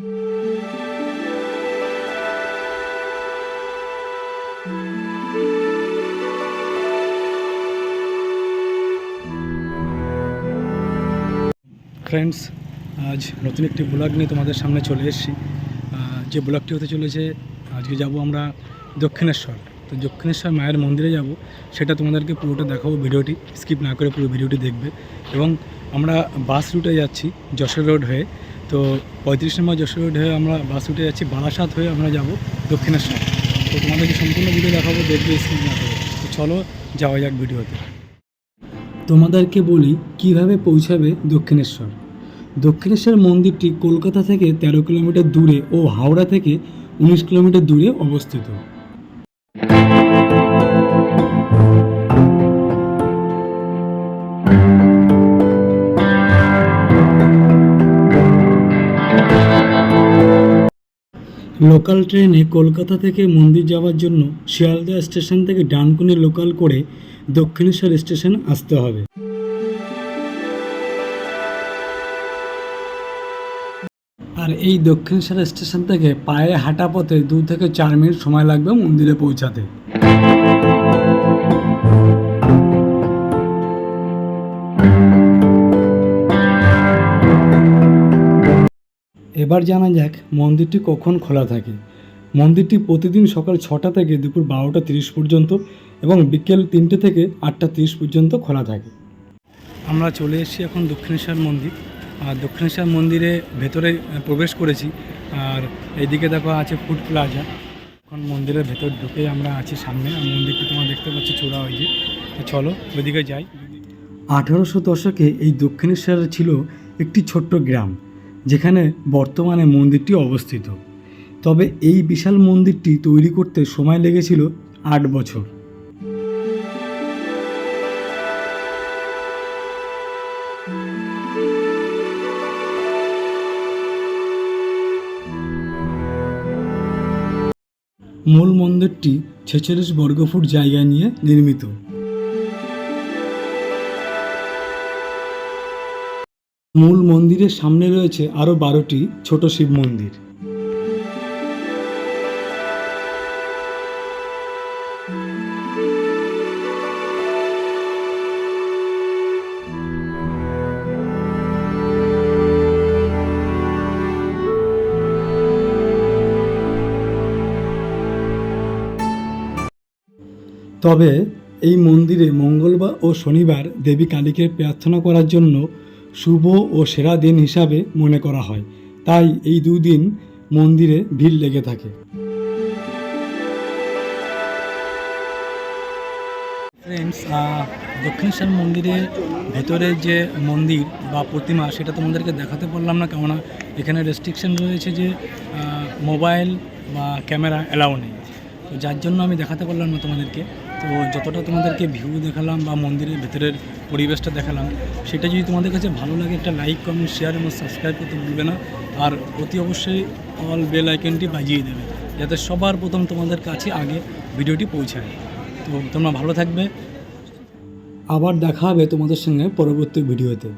Friends আজ নতুন একটি ব্লগ নিয়ে তোমাদের সামনে চলে এসেছি। যে ব্লগটি হতে চলেছে, আজকে যাব আমরা দক্ষিণেশ্বর। তো দক্ষিণেশ্বর মায়ের মন্দিরে যাব। সেটা তোমাদেরকে পুরোটা দেখাবো ভিডিওটি। স্কিপ না করে পুরো ভিডিওটি দেখবে। এবং আমরা বাস রুটে যাচ্ছি, যশোর রোড হয়ে। তো পঁয়ত্রিশ নম্বর যশোর রোড হয়ে আমরা বাস উঠে যাচ্ছি, বারাসাত হয়ে আমরা যাব দক্ষিণেশ্বর। তো তোমাদেরকে সম্পূর্ণ ভিডিও দেখাবো, দেখবে স্কিপ না তো চলো, যাওয়া যাক ভিডিওতে তোমাদেরকে বলি কীভাবে পৌঁছাবে দক্ষিণেশ্বর। দক্ষিণেশ্বর মন্দিরটি কলকাতা থেকে তেরো কিলোমিটার দূরে ও হাওড়া থেকে উনিশ কিলোমিটার দূরে অবস্থিত। লোকাল ট্রেনে কলকাতা থেকে মন্দির যাওয়ার জন্য শিয়ালদা স্টেশন থেকে ডানকুনি লোকাল করে দক্ষিণেশ্বর স্টেশন আসতে হবে। আর এই দক্ষিণেশ্বর স্টেশন থেকে পায়ে হাঁটা পথে দু থেকে চার মিনিট সময় লাগবে মন্দিরে পৌঁছাতে। এবার জানা যাক মন্দিরটি কখন খোলা থাকে। মন্দিরটি প্রতিদিন সকাল ছটা থেকে দুপুর বারোটা তিরিশ পর্যন্ত এবং বিকেল তিনটে থেকে আটটা তিরিশ পর্যন্ত খোলা থাকে। আমরা চলে এসেছি এখন দক্ষিণেশ্বর মন্দির। আর দক্ষিণেশ্বর মন্দিরে ভেতরে প্রবেশ করেছি। আর এইদিকে দেখো আছে ফুড প্লাজা। এখন মন্দিরের ভেতর ঢুকে আমরা আছি সামনে। আর মন্দিরটি তোমার দেখতে পাচ্ছি চূড়া হয়েছে তো চলো, ওইদিকে যাই। আঠারোশো দশকে এই দক্ষিণেশ্বরে ছিল একটি ছোট্ট গ্রাম। যেখানে বর্তমানে মন্দিরটি অবস্থিত। তবে এই বিশাল মন্দিরটি তৈরি করতে সময় লেগেছিল আট বছর। মূল মন্দিরটি ছেচল্লিশ বর্গফুট জায়গা নিয়ে নির্মিত। মূল মন্দিরের সামনে রয়েছে আরও বারোটি ছোট শিব মন্দির। তবে এই মন্দিরে মঙ্গলবার ও শনিবার দেবী কালীকে প্রার্থনা করার জন্য শুভ ও সেরা দিন হিসাবে মনে করা হয়। তাই এই দুদিন মন্দিরে ভিড় লেগে থাকে। ফ্রেন্ডস দক্ষিণেশ্বর মন্দিরের ভেতরে যে মন্দির বা প্রতিমা, সেটা তোমাদেরকে দেখাতে পারলাম না, কেননা এখানে রেস্ট্রিকশন রয়েছে যে মোবাইল বা ক্যামেরা অ্যালাউ নেই। তো যার জন্য আমি দেখাতে পারলাম না তোমাদেরকে। তো যতটা তোমাদেরকে ভিউ দেখালাম বা মন্দিরের ভেতরের পরিবেশটা দেখালাম, সেটা যদি তোমাদের কাছে ভালো লাগে, একটা লাইক কমেন্ট শেয়ার এবং সাবস্ক্রাইব করতে ভুলবে না। আর অতি অবশ্যই অল বেল আইকনটি বাজিয়ে দেবে, যাতে সবার প্রথম তোমাদের কাছে আগে ভিডিওটি পৌঁছায়। তো তোমরা ভালো থাকবে। আবার দেখা হবে তোমাদের সঙ্গে পরবর্তী ভিডিওতে।